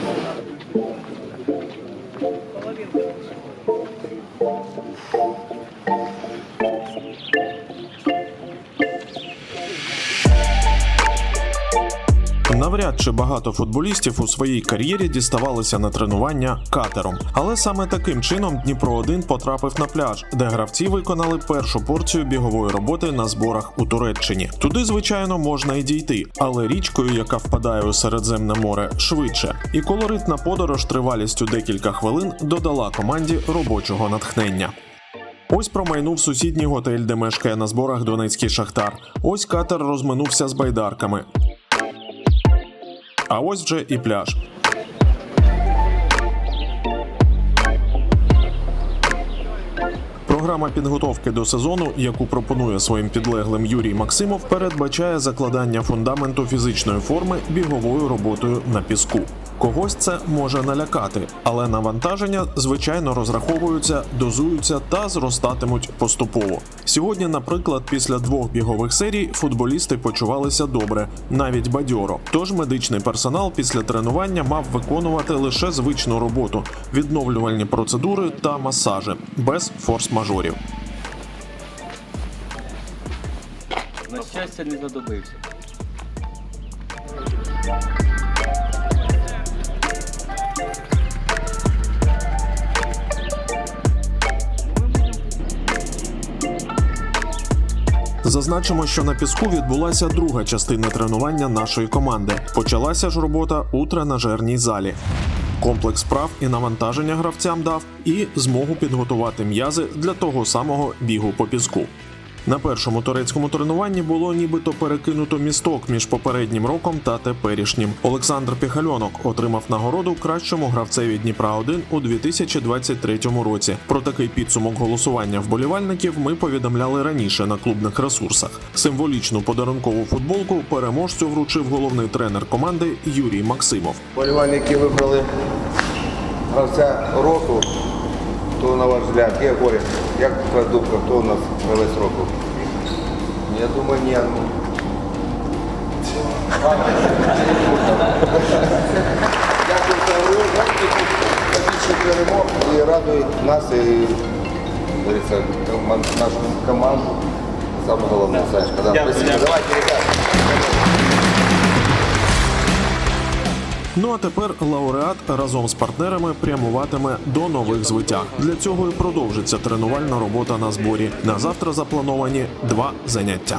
Thank you. Навряд чи багато футболістів у своїй кар'єрі діставалися на тренування катером. Але саме таким чином Дніпро 1 потрапив на пляж, де гравці виконали першу порцію бігової роботи на зборах у Туреччині. Туди, звичайно, можна і дійти, але річкою, яка впадає у Середземне море, швидше. І колоритна подорож тривалістю декілька хвилин додала команді робочого натхнення. Ось промайнув сусідній готель, де мешкає на зборах Донецький Шахтар. Ось катер розминувся з байдарками. А ось вже і пляж. Програма підготовки до сезону, яку пропонує своїм підлеглим Юрій Максимов, передбачає закладання фундаменту фізичної форми біговою роботою на піску. Когось це може налякати, але навантаження звичайно розраховуються, дозуються та зростатимуть поступово. Сьогодні, наприклад, після двох бігових серій футболісти почувалися добре, навіть бадьоро. Тож медичний персонал після тренування мав виконувати лише звичну роботу, відновлювальні процедури та масажі без форс-мажорів. На щастя, не задобився. Зазначимо, що на піску відбулася друга частина тренування нашої команди. Почалася ж робота у тренажерній залі. Комплекс справ і навантаження гравцям дав і змогу підготувати м'язи для того самого бігу по піску. На першому турецькому тренуванні було нібито перекинуто місток між попереднім роком та теперішнім. Олександр Піхальонок отримав нагороду кращому гравцеві Дніпра 1 у 2023 році. Про такий підсумок голосування вболівальників ми повідомляли раніше на клубних ресурсах. Символічну подарункову футболку переможцю вручив головний тренер команди Юрій Максимов. Болівальники вибрали гравця року. Хто на ваш взгляд, є горі? Як твоя думка, хто у нас гравець року? Я думаю, ні. Дякую за гру, більше перемог і радує нас і говориться, коман- нашу команду. Саме головне, Санечка. Да. Спасибо. Давайте, ребята. Ну а тепер лауреат разом з партнерами прямуватиме до нових звитяг. Для цього і продовжиться тренувальна робота на зборі. На завтра заплановані два заняття.